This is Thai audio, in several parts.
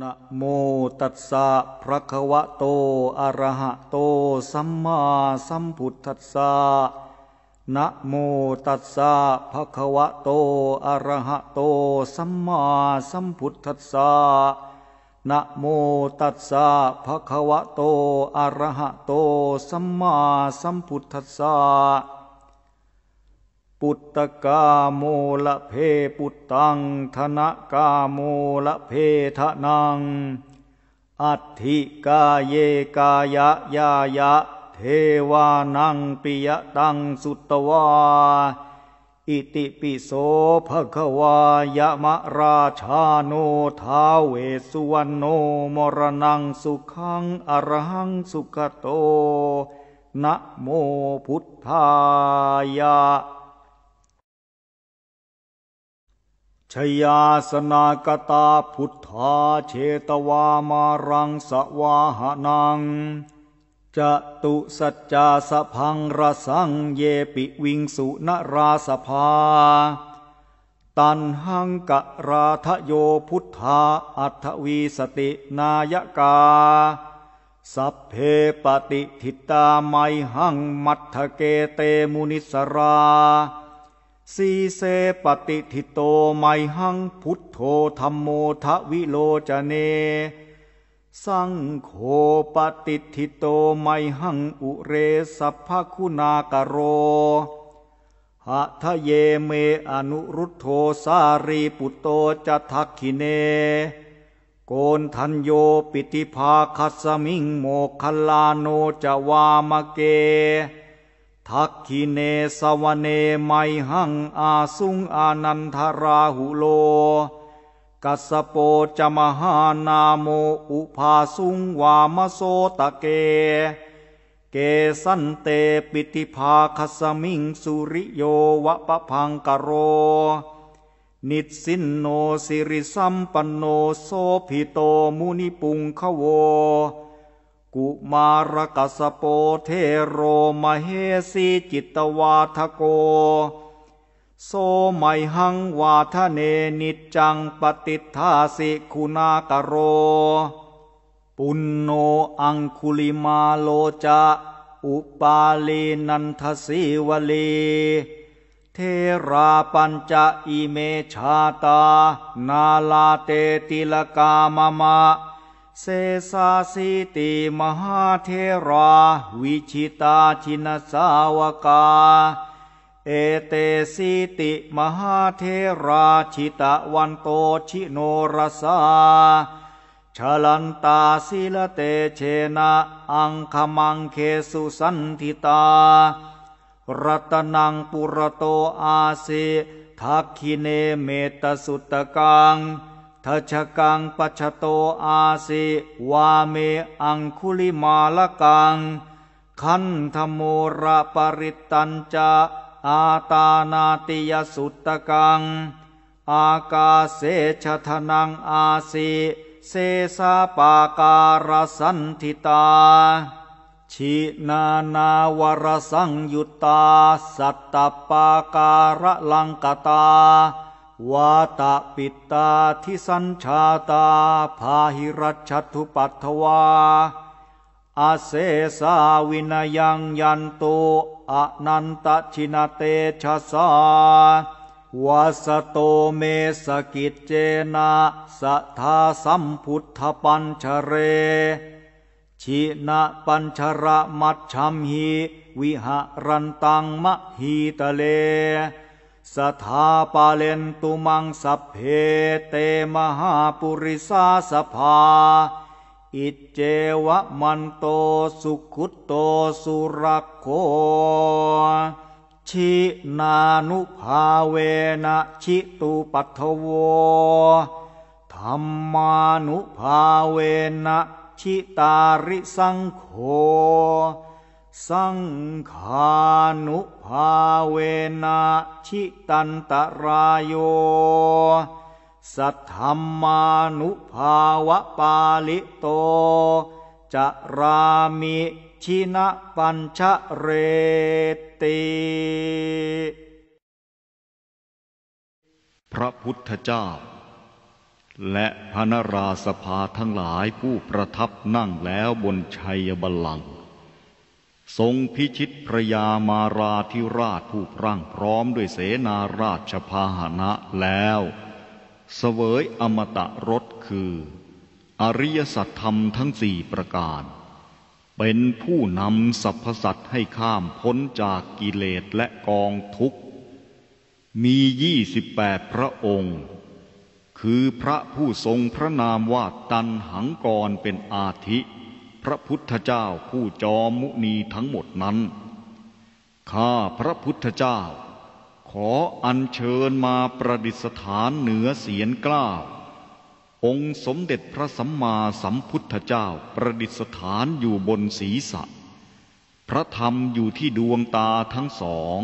นะโมตัสสะภะคะวะโต อะระหะโต สัมมาสัมพุทธัสสะนะโมตัสสะภะคะวะโต อะระหะโต สัมมาสัมพุทธัสสะนะโมตัสสะภะคะวะโตอะระหะโตสัมมาสัมพุทธัสสะ ปุตตะกาโมละเพปุตตังธนะกาโมละเพทะนัง อัตถิกาเยกายะยายะ เทวานังปิยตังสุตวา อิติปิโสภะควายะมะราชาโนทาเวสุวรรณโนมรณังสุขังอรหังสุขโตนะโมพุทธายะ ชยาสนากตาพุทธาเชตวามารังสวาหนังจะตุสัจจาสพังรสังเยปิวิงสุนราสภา ตันหังกะราทโยพุทธาอัทวีสตินายกา สัพเพปฏิทิตาไมหังมัทเกเตมุนิสรา สีเสปฏิทิโตไมหังพุทโธธรรมโมทวิโลจเน สังโฆปฏิทิโตไมหังอุเรสัพพคุณากโรหะทะเยเมอนุรุตโธสารีปุตโตจะทักขิเน โกนทันโยปิติภาคัสมิงโมคลาโนจะวามเก ทักขิเนสวเนไมหังอาสุงอานันทราหุโล กัสโปจมหานาโมอุภาสุงวามโสตะเก เกสันเตปิติภาคสมิงสุริโยวะปะพังกโร นิสินโนสิริสัมปันโนโสภิโตมุนิปุงขโว กุมารกัสโปเทโรมเหสีจิตวาทโก โสไมหังวาทเนนิจังปฏิทาสิคุณากโร ปุณโนอังคุลิมาโลจะอุปาลีนันทสีวลีเทราปัญจะอิเมชาตา นาลาเตติลกามมะ เสสาสิติมหาเทรา วิชิตาชินสาวกา เอเตสิติมหาเทราชิตะวันโตชิโนรสาชลันตาสิลเตเชนะอังคมังเคสุสันทิตา รัตนังปุรโตอาสิทักขิเนเมตสุตกัง ทัชกังปัชโตอาสิวาเมอังคุลิมาลกังขันธโมระปริตัญจาอาตานาติยสุตตกัง อากาเสชทนังอาสิเสสาปาการสันทิตา ชินานาวรสังยุตตา สัตตปาการลังกตา วาตะปิตาทิสัญชาตา พาหิรัชทุปัทวา อาเสสาวินยังยันโตอนันตชินเตชะสาวาสโตเมสกิจเจนะสัทธาสัมพุทธปัญชเร ชินะปัญชระมัชชัมหิวิหารันตังมหิตะเล สถาปาเลนตุมังสัพเพเตมหาปุริสาสภา อิเจวะมันโตสุขุตโตสุรโคชินานุภาเวนะชิตุปัทโวธรรมานุภาเวนะชิตาริสังโฆ สังขานุภาเวนะชิตันตรายโย สัทธรรมานุภาวะปาลิโตจะรามิชินะปัญชเรติพระพุทธเจ้า และพระนราสภาทั้งหลายผู้ประทับนั่งแล้วบนชัยบัลลังก์ ทรงพิชิตพระยามาราธิราชผู้พรั่งพร้อมด้วยเสนาราชพาหนะแล้วเสวยอมตะรสคือ อริยสัจธรรมทั้งสี่ประการ เป็นผู้นำสรรพสัตว์ให้ข้ามพ้นจากกิเลสและกองทุกข์ มียี่สิบแปดพระองค์ คือพระผู้ทรงพระนามว่าตันหังกรเป็นอาทิ พระพุทธเจ้าผู้จอมมุนีทั้งหมดนั้น ข้าพระพุทธเจ้า ขออัญเชิญมาประดิษฐานเหนือเสียนกล้าวองค์สมเด็จพระสัมมาสัมพุทธเจ้าประดิษฐานอยู่บนศีรษะ พระธรรมอยู่ที่ดวงตาทั้งสอง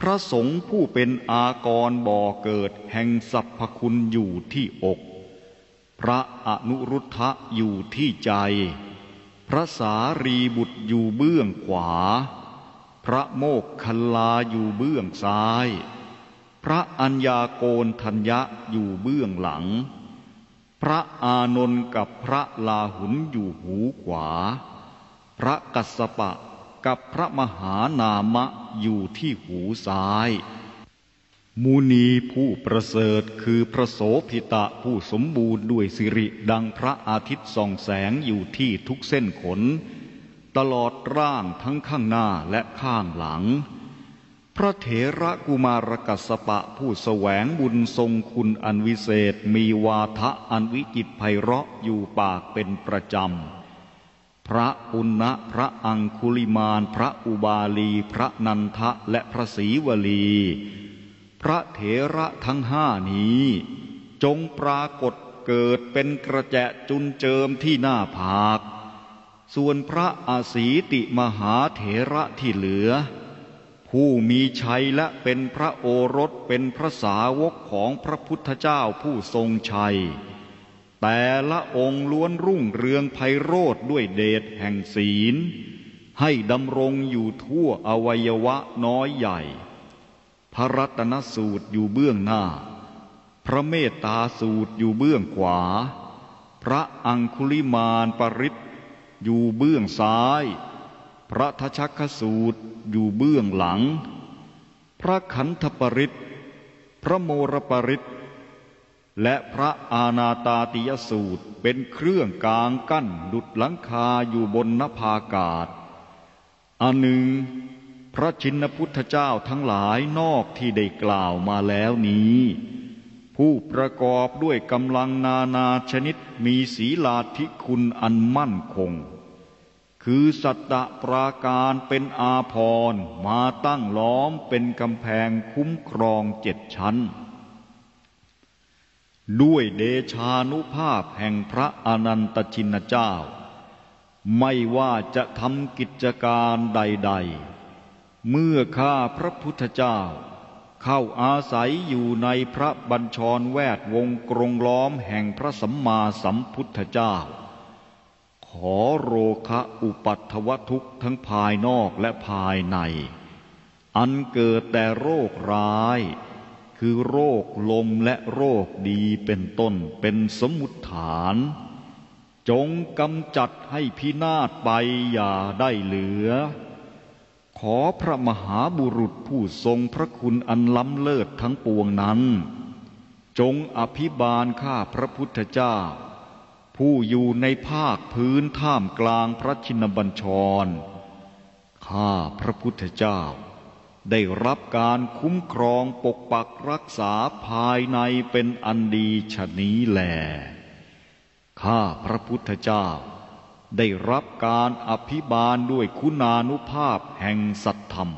พระสงฆ์ผู้เป็นอากรบ่อเกิดแห่งสรรพคุณอยู่ที่อก พระอนุรุทธะอยู่ที่ใจ พระสารีบุตรอยู่เบื้องขวา พระโมกคัลลาอยู่เบื้องซ้าย พระอัญญาโกนทัญญะอยู่เบื้องหลัง พระอานนท์กับพระลาหุนอยู่หูขวา พระกัสสปะกับพระมหานามะอยู่ที่หูซ้าย มุนีผู้ประเสริฐคือพระโสพิตะผู้สมบูรณ์ด้วยสิริดังพระอาทิตย์ส่องแสงอยู่ที่ทุกเส้นขน ตลอดร่างทั้งข้างหน้าและข้างหลัง พระเถระกุมารกัสปะผู้แสวงบุญทรงคุณอันวิเศษมีวาทะอันวิจิตไพเราะอยู่ปากเป็นประจำ พระอุณะพระอังคุลิมาน พระอุบาลี พระนันทะและพระศรีวลี พระเถระทั้งห้านี้ จงปรากฏเกิดเป็นกระแจจุนเจิมที่หน้าผาก ส่วนพระอาศีติมหาเถระที่เหลือ ผู้มีชัยและเป็นพระโอรสเป็นพระสาวกของพระพุทธเจ้าผู้ทรงชัย แต่ละองค์ล้วนรุ่งเรืองไพโรธด้วยเดชแห่งศีล ให้ดำรงอยู่ทั่วอวัยวะน้อยใหญ่ พระรัตนสูตรอยู่เบื้องหน้า พระเมตตาสูตรอยู่เบื้องขวา พระอังคุลิมานปริศอยู่เบื้องซ้าย พระทชักสูตรอยู่เบื้องหลัง พระขันธปริศพระโมรปริศและพระอาณาตาติยสูตรเป็นเครื่องกลางกั้นดุดหลังคาอยู่บนนภากาศอันหนึ่ง พระชินพุทธเจ้าทั้งหลายนอกที่ได้กล่าวมาแล้วนี้ ผู้ประกอบด้วยกำลังนานาชนิดมีศีลาธิคุณอันมั่นคง คือสัตตะปราการเป็นอาพรมาตั้งล้อมเป็นกำแพงคุ้มครองเจ็ดชั้น ด้วยเดชานุภาพแห่งพระอนันตชินเจ้า ไม่ว่าจะทำกิจการใด ๆ เมื่อข้าพระพุทธเจ้า เข้าอาศัยอยู่ในพระบัญชรแวดวงกรงล้อมแห่งพระสัมมาสัมพุทธเจ้า ขอโรคะอุปัตถวทุกทั้งภายนอกและภายใน อันเกิดแต่โรคร้าย คือโรคลมและโรคดีเป็นต้นเป็นสมุทฐาน จงกำจัดให้พินาศไปอย่าได้เหลือ อพระมหาบุรุษผู้ทรงพระคุณอันล้ำเลิศทั้งปวงนั้น จงอภิบาลข้าพระพุทธเจ้า ผู้อยู่ในภาคพื้นท่ามกลางพระชินบัญชร ข้าพระพุทธเจ้า ได้รับการคุ้มครองปกปักรักษาภายในเป็นอันดีชนี้แลข้าพระพุทธเจ้า ได้รับการอภิบาลด้วยคุณานุภาพแห่งสัตธรรม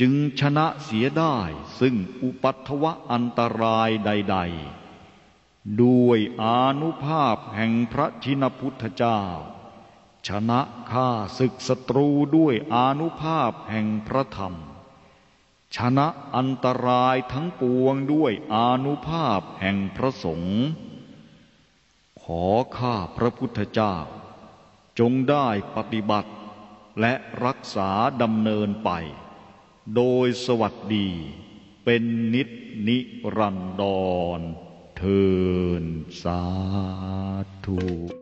จึงชนะเสียได้ซึ่งอุปัตวะอันตรายใด ๆ ด้วยอานุภาพแห่งพระชินพุทธเจ้า ชนะข้าศึกศัตรูด้วยอานุภาพแห่งพระธรรม ชนะอันตรายทั้งปวงด้วยอานุภาพแห่งพระสงฆ์ขอข้าพระพุทธเจ้า จงได้ปฏิบัติและรักษาดำเนินไป โดยสวัสดีเป็นนิจนิรันดรเทินสาธุ